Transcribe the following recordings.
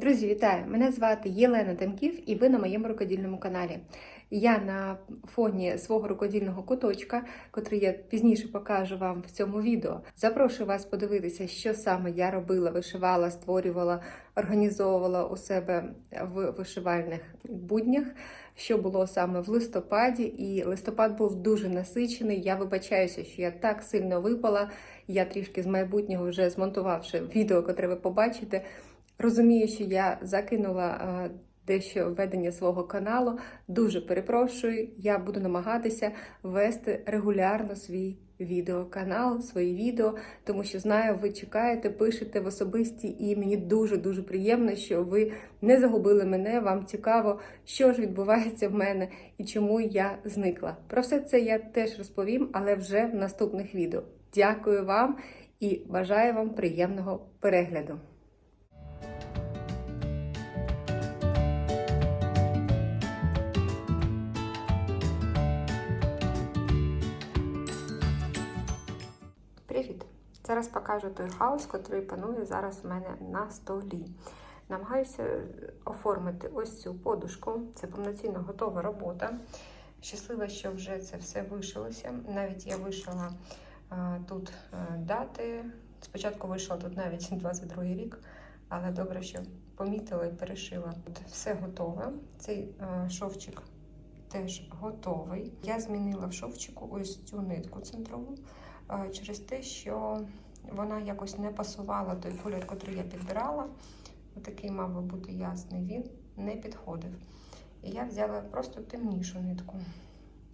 Друзі, вітаю! Мене звати Єлена Демків і ви на моєму рукодільному каналі. Я на фоні свого рукодільного куточка, котрий я пізніше покажу вам в цьому відео. Запрошую вас подивитися, що саме я робила, вишивала, створювала, організовувала у себе в вишивальних буднях, що було саме в листопаді. І листопад був дуже насичений. Я вибачаюся, що я так сильно випала. Я трішки з майбутнього вже змонтувавши відео, котре ви побачите. Розумію, що я закинула е, дещо ведення свого каналу. Дуже перепрошую. Я буду намагатися вести регулярно свій відеоканал, свої відео, тому що знаю, ви чекаєте, пишете в особисті, і мені дуже дуже приємно, що ви не загубили мене. Вам цікаво, що ж відбувається в мене і чому я зникла. Про все це я теж розповім, але вже в наступних відео. Дякую вам і бажаю вам приємного перегляду. Зараз покажу той хаос, який панує зараз в мене на столі. Намагаюся оформити ось цю подушку. Це повноцінно готова робота. Щаслива, що вже це все вишилося. Навіть я вишила а, тут а, дати. Спочатку вийшла тут навіть 22 рік, але добре, що помітила і перешила. От все готове. Цей а, шовчик теж готовий. Я змінила в шовчику ось цю нитку центрову через те, що вона якось не пасувала той колір, який я підбирала. Отакий мав би бути ясний, він не підходив. І я взяла просто темнішу нитку,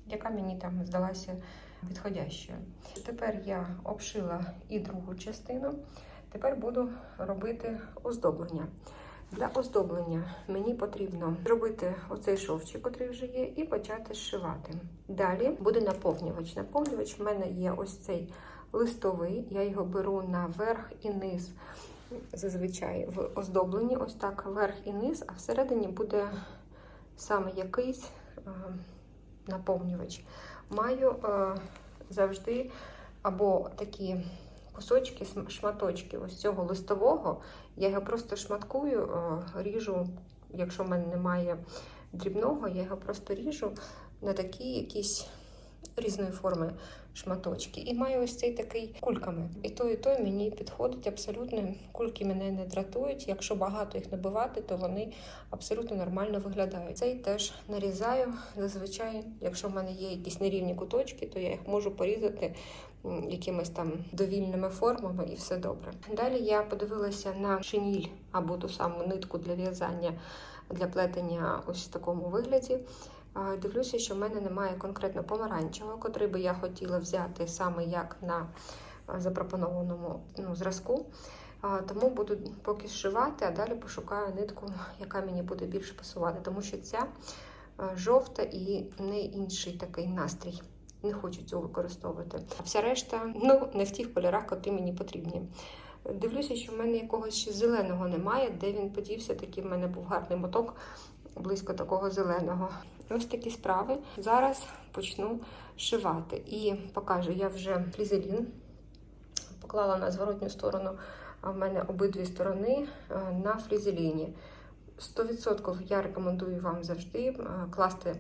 яка мені там здалася підходящою. Тепер я обшила і другу частину. Тепер буду робити оздоблення. Для оздоблення мені потрібно зробити оцей шовчик, який вже є, і почати зшивати. Далі буде наповнювач. Наповнювач в мене є ось цей листовий, я його беру на верх і низ. Зазвичай в оздобленні, ось так, верх і низ, а всередині буде саме якийсь е, наповнювач. Маю е, завжди або такі кусочки, шматочки ось цього листового. Я його просто шматкую, ріжу, якщо в мене немає дрібного, я його просто ріжу на такі якісь різної форми шматочки. І маю ось цей такий кульками. І той, і той мені підходить абсолютно. Кульки мене не дратують. Якщо багато їх набивати, то вони абсолютно нормально виглядають. Цей теж нарізаю. Зазвичай, якщо в мене є якісь нерівні куточки, то я їх можу порізати якимись там довільними формами і все добре. Далі я подивилася на шиніль або ту саму нитку для в'язання для плетення ось в такому вигляді. Дивлюся, що в мене немає конкретно помаранчевого, котрий би я хотіла взяти саме як на запропонованому ну, зразку. Тому буду поки зшивати, а далі пошукаю нитку, яка мені буде більше пасувати, тому що ця жовта і не інший такий настрій. Не хочу цього використовувати. Вся решта ну, не в тих кольорах, які мені потрібні. Дивлюся, що в мене якогось ще зеленого немає, де він подівся, такий в мене був гарний моток близько такого зеленого. Ось такі справи. Зараз почну шивати. І покажу, я вже флізелін поклала на зворотню сторону, а в мене обидві сторони на флізеліні. 100% я рекомендую вам завжди класти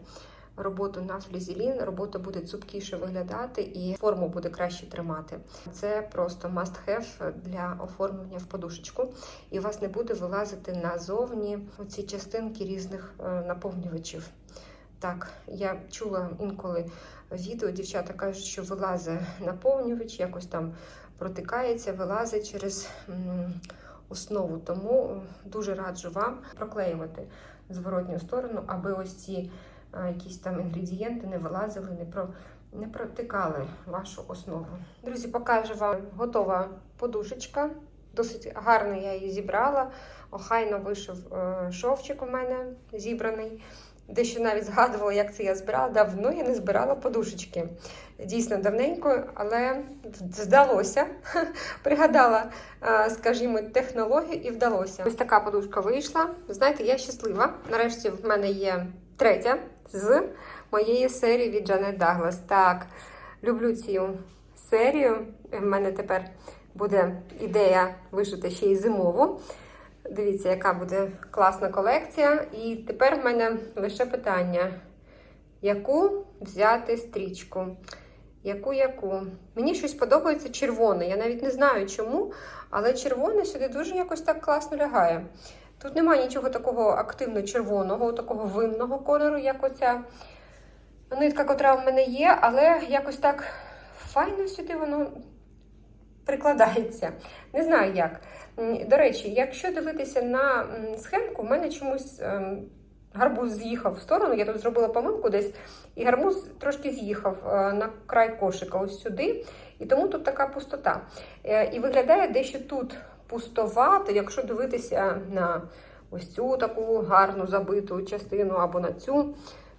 роботу на флізелін, робота буде цупкіше виглядати і форму буде краще тримати. Це просто must-have для оформлення в подушечку, і у вас не буде вилазити назовні оці частинки різних наповнювачів. Так, я чула інколи відео, дівчата кажуть, що вилазить наповнювач, якось там протикається, вилазить через основу. Тому дуже раджу вам проклеювати зворотню сторону, аби ось ці якісь там інгредієнти не вилазили, не про. Не протикали вашу основу. Друзі, покажу вам готова подушечка. Досить гарно я її зібрала. Охайно вийшов е, шовчик у мене зібраний. Дещо навіть згадувала, як це я збирала. Давно я не збирала подушечки. Дійсно давненько, але вдалося. Пригадала, скажімо, технологію і вдалося. Ось така подушка вийшла. Знаєте, я щаслива. Нарешті в мене є третя з моєї серії від Джанет Даглас. Так, люблю цю серію. В мене тепер буде ідея вишити ще й зимову. Дивіться, яка буде класна колекція. І тепер в мене лише питання: яку взяти стрічку? Яку яку? Мені щось подобається червоне. Я навіть не знаю чому, але червоне сюди дуже якось так класно лягає. Тут немає нічого такого активно червоного, такого винного кольору, як оця нитка, котра в мене є, але якось так файно сюди воно прикладається. Не знаю як. До речі, якщо дивитися на схемку, в мене чомусь ем, гарбуз з'їхав в сторону. Я тут зробила помилку десь, і гарбуз трошки з'їхав е, на край кошика ось сюди. І тому тут така пустота. Е, І виглядає дещо тут пустовато, якщо дивитися на ось цю таку гарну забиту частину або на цю.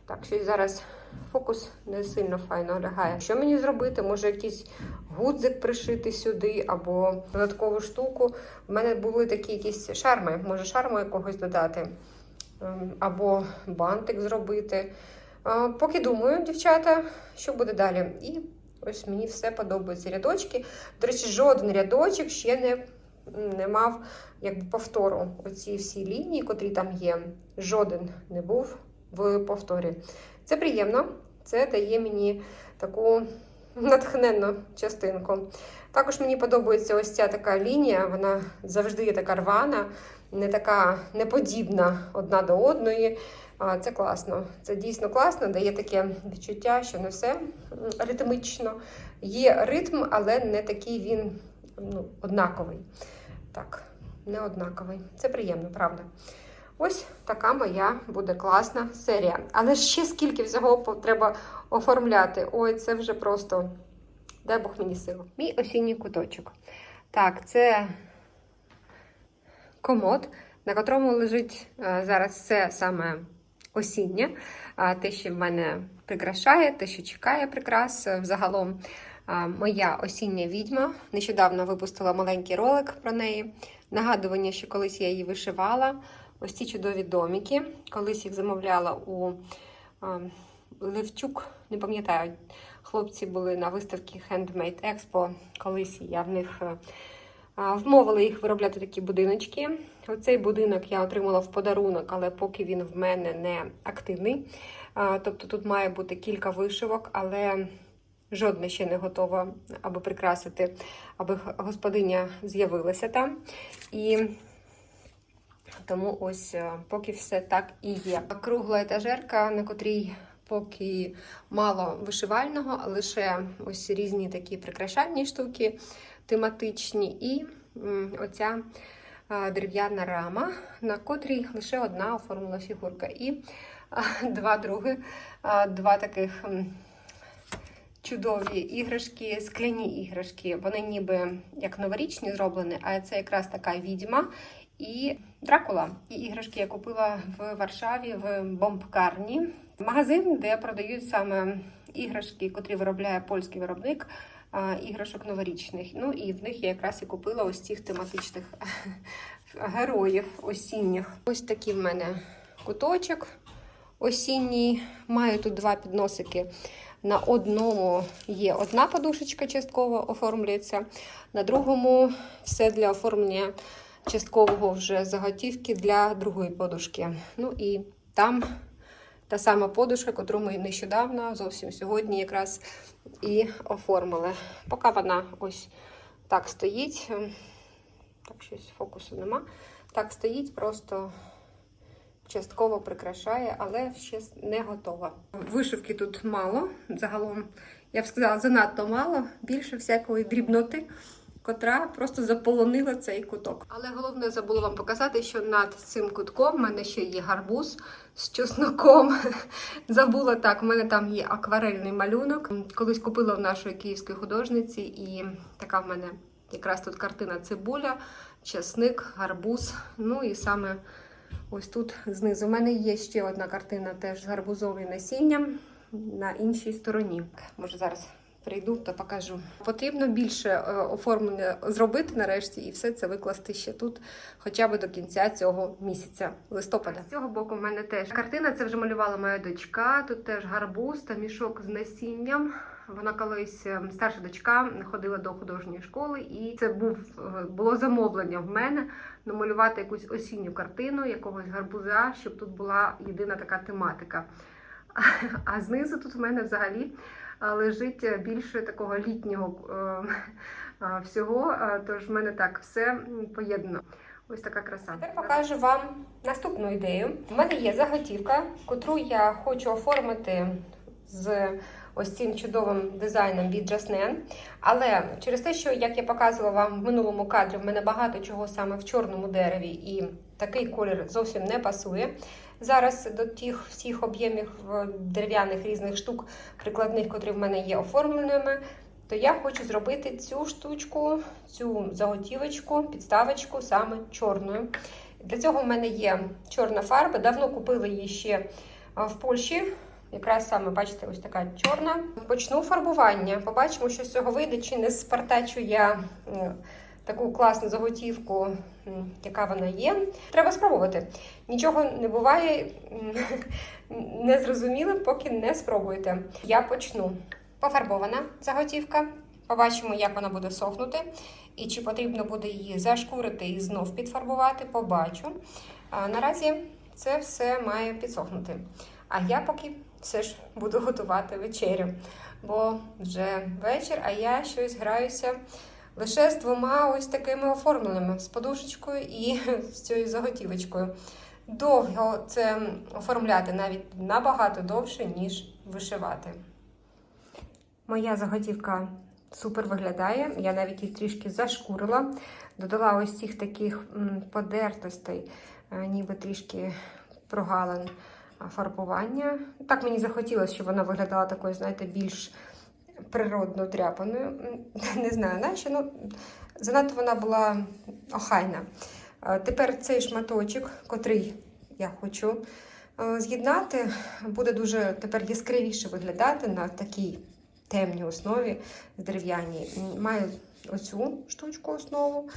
Так, щось зараз фокус не сильно файно лягає. Що мені зробити? Може, якийсь гудзик пришити сюди, або додаткову штуку. У мене були такі якісь шарми, може шарму якогось додати, Ем, або бантик зробити. Е, Поки думаю, дівчата, що буде далі. І ось мені все подобається. Рядочки. До речі, жоден рядочок ще не, не мав якби, повтору. Оці всі лінії, котрі там є, жоден не був в повторі. Це приємно, це дає мені таку натхненну частинку. Також мені подобається ось ця така лінія, вона завжди є така рвана, не така неподібна одна до одної. Це класно. Це дійсно класно, дає таке відчуття, що не все м, ритмично. Є ритм, але не такий він ну, однаковий. Так, не однаковий. Це приємно, правда. Ось така моя буде класна серія. Але ще скільки всього треба оформляти. Ой, це вже просто дай Бог мені силу. Мій осінній куточок. Так, це комод, на котрому лежить е, зараз все саме осіннє. Те, що в мене прикрашає, те, що чекає прикрас. Е, Взагалом моя осіння відьма. Нещодавно випустила маленький ролик про неї. Нагадування, що колись я її вишивала. Ось ці чудові доміки. Колись їх замовляла у Левчук, не пам'ятаю, хлопці були на виставці Handmade Expo. Колись я в них е, вмовила їх виробляти такі будиночки. Оцей будинок я отримала в подарунок, але поки він в мене не активний. Тобто тут має бути кілька вишивок, але жодна ще не готова, аби прикрасити, аби господиня з'явилася там. І тому ось е, поки все так і є. Кругла етажерка, на котрій поки мало вишивального, а лише ось різні такі прикрашальні штуки тематичні, і оця дерев'яна рама, на котрій лише одна оформлена фігурка. І два други, два таких чудові іграшки, скляні іграшки. Вони ніби як новорічні зроблені, а це якраз така відьма. І Дракула. І іграшки я купила в Варшаві в бомбкарні. Магазин, де продають саме іграшки, котрі виробляє польський виробник іграшок новорічних. Ну і в них я якраз і купила ось цих тематичних героїв осінніх. Ось такий в мене куточок осінній. Маю тут два підносики. На одному є одна подушечка частково оформлюється, на другому все для оформлення часткового вже заготівки для другої подушки. Ну і там та сама подушка, яку ми нещодавно, зовсім сьогодні, якраз і оформили. Поки вона ось так стоїть. Так, щось фокусу нема. Так стоїть, просто частково прикрашає, але ще не готова. Вишивки тут мало. Загалом, я б сказала, занадто мало. Більше всякої дрібноти, котра просто заполонила цей куток. Але головне забула вам показати, що над цим кутком в мене ще є гарбуз з чесноком. Забула так, в мене там є акварельний малюнок. Колись купила в нашої київської художниці, і така в мене якраз тут картина цибуля, чесник, гарбуз. Ну і саме ось тут знизу. У мене є ще одна картина теж з гарбузовим насінням на іншій стороні. Може зараз прийду та покажу. Потрібно більше е, оформлення зробити нарешті і все це викласти ще тут, хоча б до кінця цього місяця, листопада. З цього боку в мене теж картина. Це вже малювала моя дочка. Тут теж гарбуз та мішок з насінням. Вона колись е, старша дочка ходила до художньої школи, і це був е, було замовлення в мене намалювати якусь осінню картину, якогось гарбуза, щоб тут була єдина така тематика. А знизу тут в мене взагалі е, лежить більше такого літнього е, всього. Тож в мене так все поєднано. Ось така краса. Тепер покажу вам наступну ідею. У мене є заготівка, котру я хочу оформити з ось цим чудовим дизайном від Jasnen. Але через те, що, як я показувала вам в минулому кадрі, в мене багато чого саме в чорному дереві, і такий колір зовсім не пасує. Зараз до тих всіх об'ємів е, дерев'яних різних штук прикладних, котрі в мене є оформленими, то я хочу зробити цю штучку, цю заготівочку, підставочку саме чорною. Для цього в мене є чорна фарба. Давно купила її ще в Польщі. Якраз саме, бачите, ось така чорна. Почну фарбування. Побачимо, що з цього вийде, чи не спартачу я таку класну заготівку, яка вона є. Треба спробувати. Нічого не буває незрозумілим, поки не спробуєте. Я почну. Пофарбована заготівка. Побачимо, як вона буде сохнути. І чи потрібно буде її зашкурити і знов підфарбувати, побачу. А наразі це все має підсохнути. А я поки все ж буду готувати вечерю, бо вже вечір, а я щось граюся лише з двома ось такими оформленими з подушечкою і з цією заготівочкою. Довго це оформляти навіть набагато довше, ніж вишивати. Моя заготівка супер виглядає. Я навіть її трішки зашкурила. Додала ось цих таких подертостей, е, ніби трішки прогалин фарбування. Так мені захотілося, щоб вона виглядала такою, знаєте, більш природно дряпаною. М, Не знаю, нащо. Ну, занадто вона була охайна. Е, Тепер цей шматочок, котрий я хочу е, з'єднати, буде дуже тепер яскравіше виглядати на такій темній основі дерев'яній. Маю оцю штучку основу.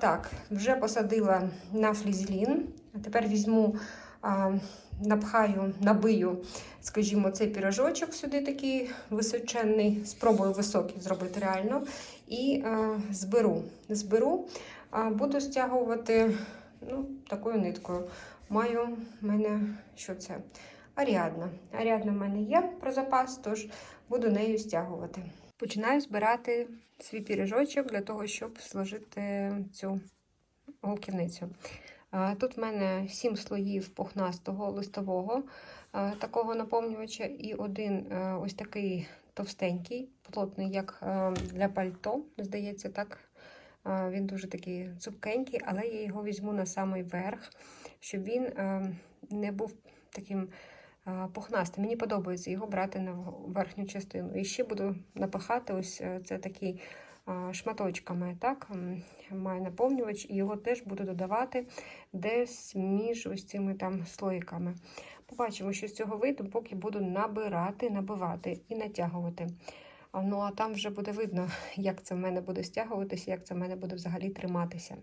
Так, вже посадила на флізелін. Тепер візьму, напхаю, набию, скажімо, цей пірожочок сюди такий височенний. Спробую високий зробити реально. І а, зберу. Зберу, а, буду стягувати ну, такою ниткою. Маю в мене що це? Аріадна. Аріадна в мене є про запас, тож буду нею стягувати. Починаю збирати свій піріжочок для того, щоб сложити цю голківницю. Тут в мене 7 слоїв пухнастого листового такого наповнювача, і один ось такий товстенький, плотний, як для пальто, здається, так. Він дуже такий цупкенький, але я його візьму на самий верх, щоб він не був таким пухнастим. Мені подобається його брати на верхню частину. І ще буду напихати ось це такий шматочками. Так? Маю наповнювач, і його теж буду додавати десь між ось цими там слоїками. Побачимо, що з цього вийде, поки буду набирати, набивати і натягувати. Ну, а там вже буде видно, як це в мене буде стягуватися, як це в мене буде взагалі триматися.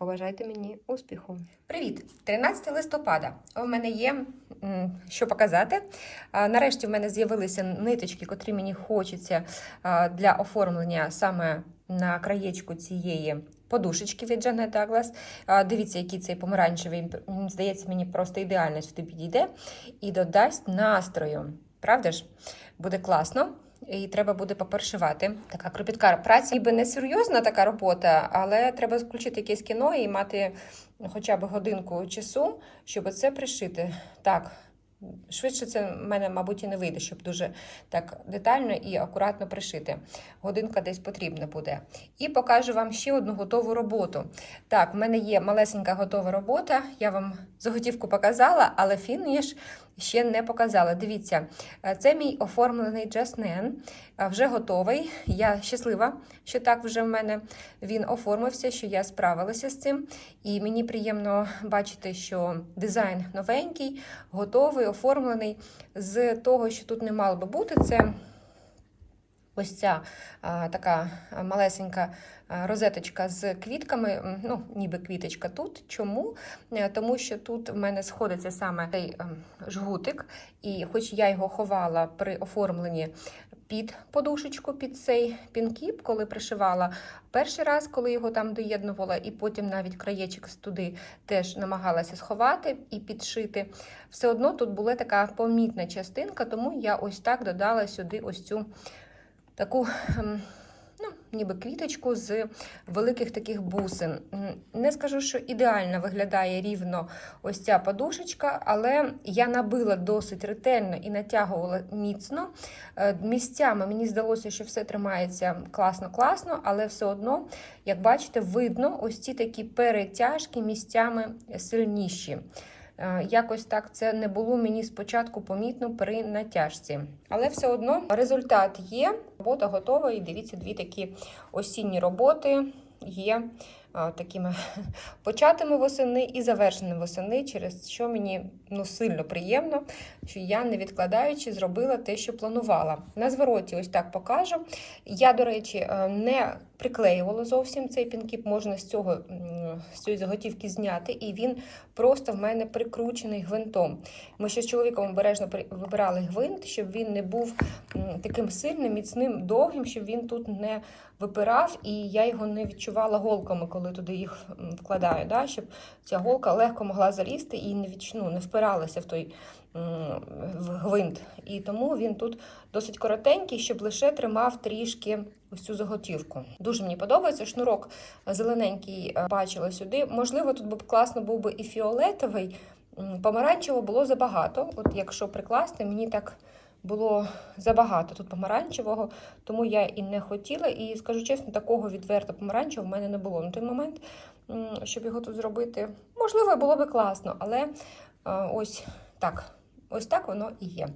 Побажайте мені успіху. Привіт! 13 листопада. У мене є що показати. Нарешті в мене з'явилися ниточки, котрі мені хочеться для оформлення саме на краєчку цієї подушечки від Douglas. А, Дивіться, який цей помаранчевий. Здається, мені просто ідеально сюди підійде і додасть настрою. Правда ж? Буде класно. І треба буде попершивати. Така кропітка праця, ніби не серйозна така робота, але треба включити якесь кіно і мати хоча б годинку часу, щоб це пришити. Так, швидше це в мене, мабуть, і не вийде, щоб дуже так детально і акуратно пришити. Годинка десь потрібна буде. І покажу вам ще одну готову роботу. Так, в мене є малесенька готова робота. Я вам заготівку показала, але фініш ще не показала. Дивіться, е, це мій оформлений джаснен, вже готовий. Я щаслива, що так вже в мене він оформився, що я справилася з цим. І мені приємно бачити, що дизайн новенький, готовий, оформлений. З того, що тут не мало би бути, це ось ця а, така малесенька розеточка з квітками, ну, ніби квіточка тут. Чому? Е, Тому що тут в мене сходиться саме цей ем, жгутик, і хоч я його ховала при оформленні під подушечку, під цей пінкіп, коли пришивала перший раз, коли його там доєднувала, і потім навіть краєчок туди теж намагалася сховати і підшити. Все одно тут була така помітна частинка, тому я ось так додала сюди ось цю таку. ем, Ну, ніби квіточку з великих таких бусин. Не скажу, що ідеально виглядає рівно ось ця подушечка, але я набила досить ретельно і натягувала міцно. Е, Місцями мені здалося, що все тримається класно-класно, але все одно, як бачите, видно ось ці такі перетяжки місцями сильніші. Е, Якось так це не було мені спочатку помітно при натяжці. Але все одно результат є. Робота готова. І дивіться, дві такі осінні роботи є такими початими восени і завершеними восени, через що мені ну, сильно приємно, що я, не відкладаючи, зробила те, що планувала. На звороті ось так покажу. Я, до речі, е, не приклеювала зовсім цей пінкіп, можна з цього з цієї заготівки зняти, і він просто в мене прикручений гвинтом. Ми ще з чоловіком обережно вибирали гвинт, щоб він не був таким сильним, міцним, довгим, щоб він тут не випирав, і я його не відчувала голками, коли туди їх вкладаю. Да? Щоб ця голка легко могла залізти і не відч... ну, не впиралася в той гвинт. І тому він тут досить коротенький, щоб лише тримав трішки ось цю заготівку. Дуже мені подобається. Шнурок зелененький е, бачила сюди. Можливо, тут би класно був би і фіолетовий. Помаранчево було забагато. От якщо прикласти, мені так було забагато тут помаранчевого, тому я і не хотіла. І скажу чесно, такого відверто помаранчевого в мене не було на той момент, щоб його тут зробити. Можливо, було би класно, але е, ось так. Ось так воно і є.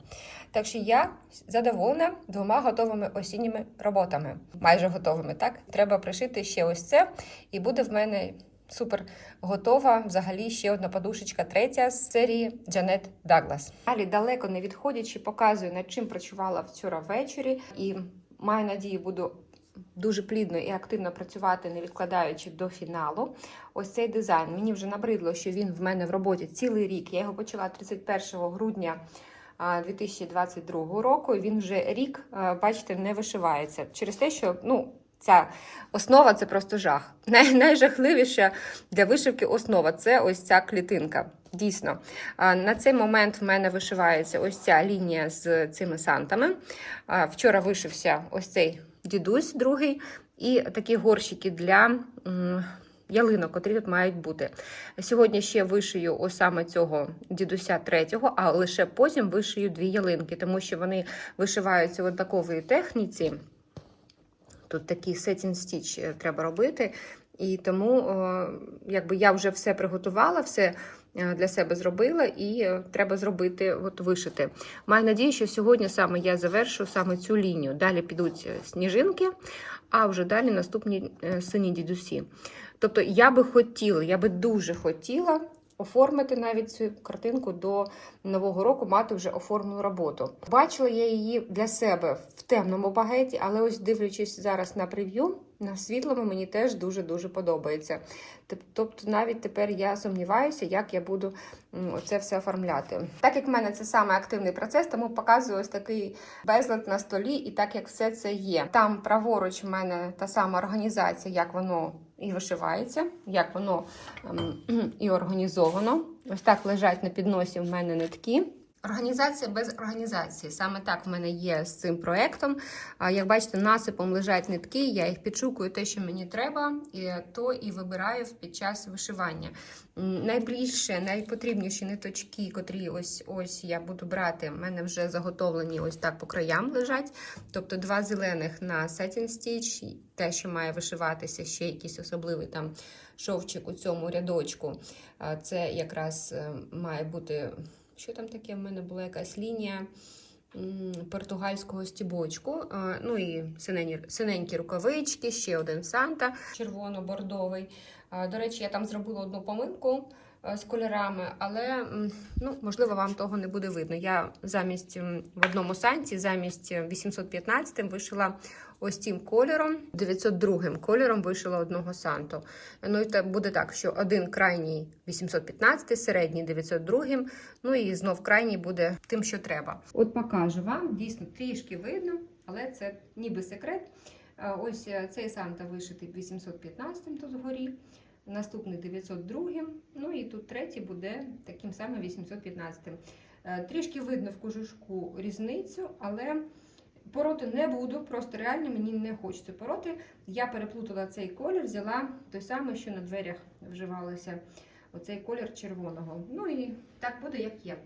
Так що я задоволена двома готовими осінніми роботами. Майже готовими, так? Треба пришити ще ось це, і буде в мене супер готова. Взагалі ще одна подушечка, третя з серії Джанет Даглас. Далі далеко не відходячи, показую, над чим працювала вчора ввечері, і маю надію, буду. Дуже плідно і активно працювати, не відкладаючи до фіналу. Ось цей дизайн. Мені вже набридло, що він в мене в роботі цілий рік. Я його почала 31 грудня 2022 року. Він вже рік, бачите, не вишивається. Через те, що ну, ця основа це просто жах. Най- найжахливіша для вишивки основа це ось ця клітинка. Дійсно, на цей момент в мене вишивається ось ця лінія з цими сантами. Вчора вишився ось цей дідусь другий, і такі горщики для ялинок, котрі тут мають бути. Сьогодні ще вишию ось саме цього дідуся третього, а лише потім вишию дві ялинки, тому що вони вишиваються в однаковій техніці. Тут такий stitch е, треба робити. І тому, о, якби я вже все приготувала, все для себе зробила, і е, треба зробити, от вишити. Маю надію, що сьогодні саме я завершу саме цю лінію. Далі підуть е, сніжинки, а вже далі наступні е, сині дідусі. Тобто я би хотіла, я би дуже хотіла оформити навіть цю картинку до нового року, мати вже оформлену роботу. Бачила я її для себе в темному багеті, але ось дивлячись зараз на прев'ю, на світлому мені теж дуже-дуже подобається. Тобто навіть тепер я сумніваюся, як я буду це все оформляти. Так як в мене це саме активний процес, тому показую ось такий безлад на столі, і так як все це є. Там праворуч в мене та сама організація, як воно і вишивається, як воно ем, і організовано. Ось так лежать на підносі в мене нитки. Організація без організації. Саме так в мене є з цим проектом. Як бачите, насипом лежать нитки, я їх підшукую те, що мені треба, і то і вибираю під час вишивання. Найбільше, найпотрібніші ниточки, котрі ось ось я буду брати, в мене вже заготовлені ось так по краям лежать. Тобто два зелених на Satin Stitch, те, що має вишиватися, ще якийсь особливий там шовчик у цьому рядочку. Це якраз е, має бути. Що там таке? В мене була якась лінія португальського стібочку. Ну і синенькі рукавички, ще один Санта червоно-бордовий. До речі, я там зробила одну помилку з кольорами, але ну, можливо, вам того не буде видно. Я замість в одному санті, замість 815 вишила ось цим кольором, 902 кольором вишила одного санту. Ну і буде так, що один крайній 815, середній 902, ну і знов крайній буде тим, що треба. От покажу вам, дійсно трішки видно. але це ніби секрет. Е, Ось е, цей Санта вишитий 815 тут вгорі, наступний 902, ну і тут третій буде таким самим 815. Е, Трішки видно в кожушку різницю, але пороти не буду, просто реально мені не хочеться пороти. Я переплутала цей колір, взяла той самий, що на дверях вживалося, оцей колір червоного. Ну і так буде, як є.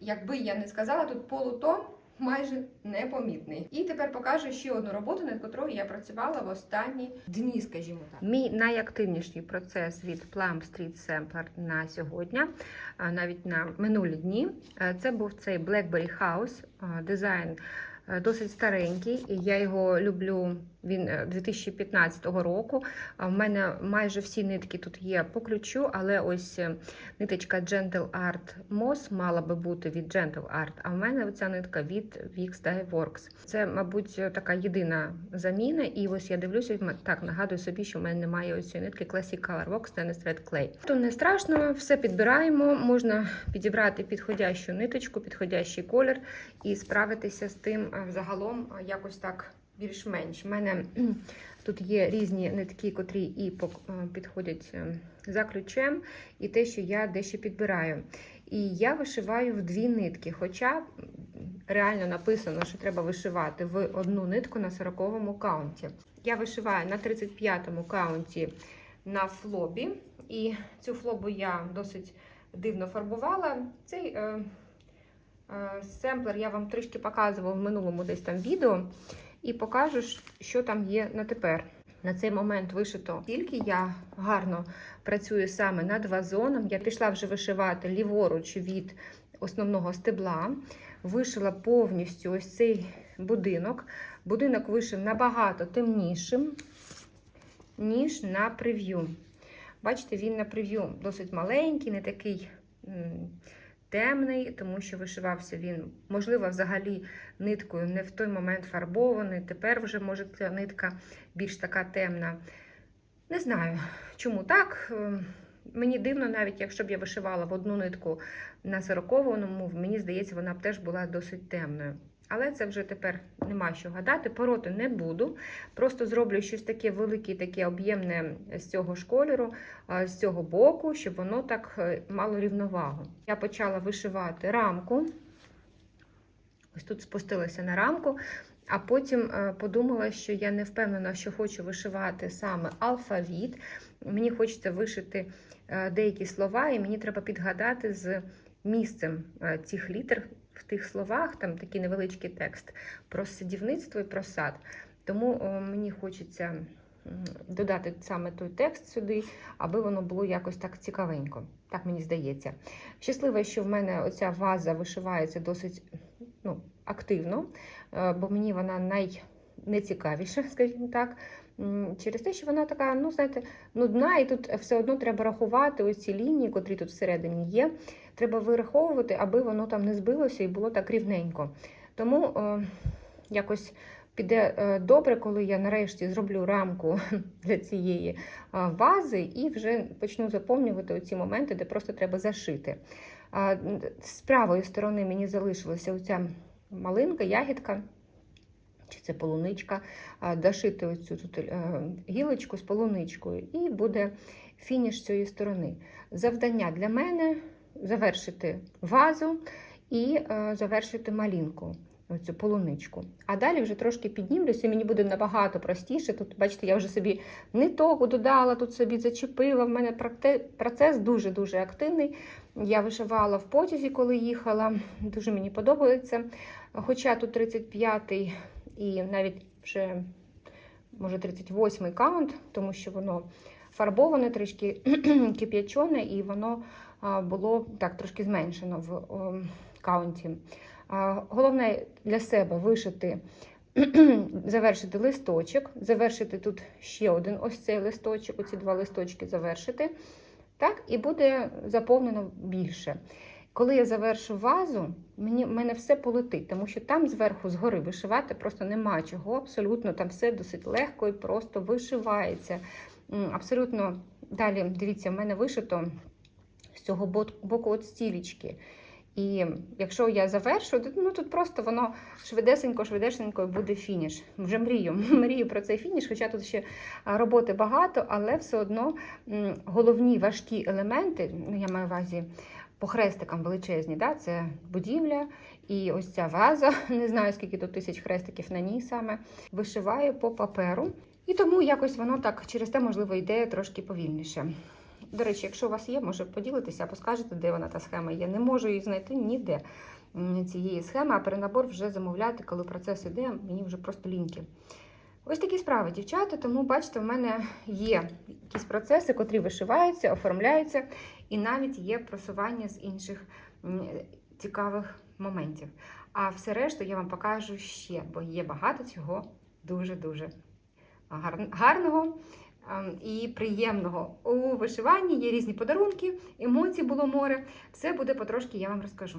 Якби я не сказала, тут полутон майже непомітний. І тепер покажу ще одну роботу, над котрою я працювала в останні дні, скажімо так. Мій найактивніший процес від Plum Street Sampler на сьогодні, навіть на минулі дні. Е, Це був цей Blackberry House дизайн. е, Досить старенький, і я його люблю. Він е, 2015 року. А в мене майже всі нитки тут є по ключу, але ось е, ниточка Gentle Art Moss мала би бути від Gentle Art, а в мене ця нитка від Wix Dye Works. Це, мабуть, така єдина заміна. І ось я дивлюся, так нагадую собі, що в мене немає ось цієї нитки Classic Color Works Tennis Red Clay. То не страшно, все підбираємо. Можна підібрати підходящу ниточку, підходящий колір і справитися з тим а, взагалом якось так більш-менш. У мене тут є різні нитки, котрі і е, підходять е, за ключем, і те, що я дещо підбираю. І я вишиваю в дві нитки, хоча реально написано, що треба вишивати в одну нитку на 40-му каунті. Я вишиваю на 35-му каунті на флобі, і цю флобу я досить дивно фарбувала. Цей е, е, семплер я вам трішки показувала в минулому десь там відео, і покажу, що там є на тепер. На цей момент вишито тільки я гарно працюю саме над вазоном. Я пішла вже вишивати ліворуч від основного стебла. Вишила повністю ось цей будинок. Будинок вишив набагато темнішим, ніж на прев'ю. Бачите, він на прев'ю досить маленький, не такий темний, тому що вишивався він, можливо, взагалі ниткою не в той момент фарбований. Тепер вже може ця нитка більш така темна. Не знаю, чому так. Ем, Мені дивно, навіть якщо б я вишивала в одну нитку на 40-му, мені здається, вона б теж була досить темною. Але це вже тепер нема що гадати. Пороти не буду. Просто зроблю щось таке велике, таке об'ємне з цього ж кольору, з цього боку, щоб воно так е, мало рівновагу. Я почала вишивати рамку. Ось тут спустилася на рамку, а потім е, подумала, що я не впевнена, що хочу вишивати саме алфавіт. Мені хочеться вишити е, деякі слова, і мені треба підгадати з місцем цих літер в тих словах, там такий невеличкий текст про садівництво і про сад. Тому о, мені хочеться додати саме той текст сюди, аби воно було якось так цікавенько. Так мені здається. Щаслива, що в мене оця ваза вишивається досить ну, активно, е, бо мені вона найнецікавіша, скажімо так. Через те, що вона така, ну, знаєте, нудна, і тут все одно треба рахувати ось ці лінії, котрі тут всередині є. Треба вираховувати, аби воно там не збилося і було так рівненько. Тому е, якось піде е, добре, коли я нарешті зроблю рамку для цієї вази і вже почну заповнювати ці моменти, де просто треба зашити. З правої сторони мені залишилася оця малинка, ягідка. Чи це полуничка, дошити ось цю тут е, гілочку з полуничкою, і буде фініш цієї сторони. Завдання для мене завершити вазу і е, завершити малинку, оцю полуничку. А далі вже трошки піднімлюся, мені буде набагато простіше. Тут, бачите, я вже собі ниток додала, тут собі зачепила. В мене процес дуже-дуже активний. Я вишивала в потязі, коли їхала. Дуже мені подобається. Хоча тут 35-й і навіть вже, може, 38-й каунт, тому що воно фарбоване, трішки кип'ячоне, і воно було так трошки зменшено в каунті. Головне для себе вишити, завершити листочок, завершити тут ще один ось цей листочок, оці два листочки завершити. Так, і буде заповнено більше. Коли я завершу вазу, мені, в мене все полетить, тому що там зверху згори вишивати просто нема чого. Абсолютно там все досить легко і просто вишивається. Абсолютно далі, дивіться, в мене вишито з цього боку от стілічки. І якщо я завершу, ну тут просто воно швидесенько, швидесенько буде фініш. Вже мрію. Мрію про цей фініш, хоча тут ще роботи багато, але все одно головні важкі елементи, ну я маю в увазі по хрестикам величезні, да? це будівля і ось ця ваза, не знаю скільки тут тисяч хрестиків на ній саме, вишиваю по паперу. І тому якось воно так через те, можливо, йде трошки повільніше. До речі, якщо у вас є, може поділитися або скажете, де вона та схема є. Не можу її знайти ніде цієї схеми, а перенабор вже замовляти, коли процес іде, мені вже просто ліньки. Ось такі справи, дівчата. Тому бачите, в мене є якісь процеси, котрі вишиваються, оформляються, і навіть є просування з інших цікавих моментів. А все решту я вам покажу ще, бо є багато цього дуже-дуже гарного ем, і приємного у вишиванні. Є різні подарунки, емоцій було море. Все буде потрошки, я вам розкажу.